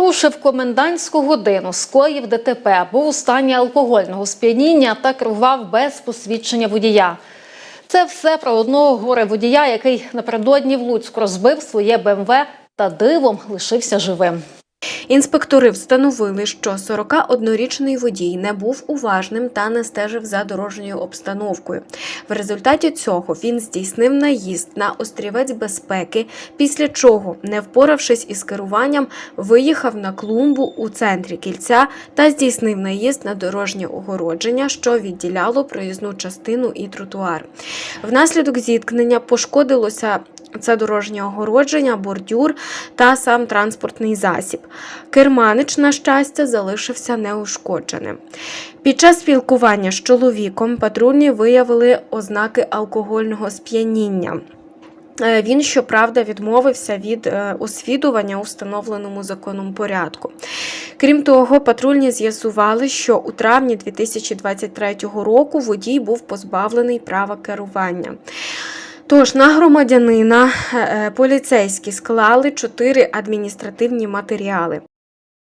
Порушив комендантську годину, скоїв ДТП, був у стані алкогольного сп'яніння та керував без посвідчення водія. Це все про одного горе водія, який напередодні в Луцьку розбив своє БМВ та дивом лишився живим. Інспектори встановили, що 41-річний водій не був уважним та не стежив за дорожньою обстановкою. В результаті цього він здійснив наїзд на острівець безпеки, після чого, не впоравшись із керуванням, виїхав на клумбу у центрі кільця та здійснив наїзд на дорожнє огородження, що відділяло проїзну частину і тротуар. Внаслідок зіткнення пошкодилося це дорожнє огородження, бордюр та сам транспортний засіб. Керманич, на щастя, залишився неушкодженим. Під час спілкування з чоловіком патрульні виявили ознаки алкогольного сп'яніння. Е, Він, щоправда, відмовився від е, освідування у встановленому законом порядку. Крім того, патрульні з'ясували, що у травні 2023 року водій був позбавлений права керування. Тож на громадянина е, поліцейські склали чотири адміністративні матеріали.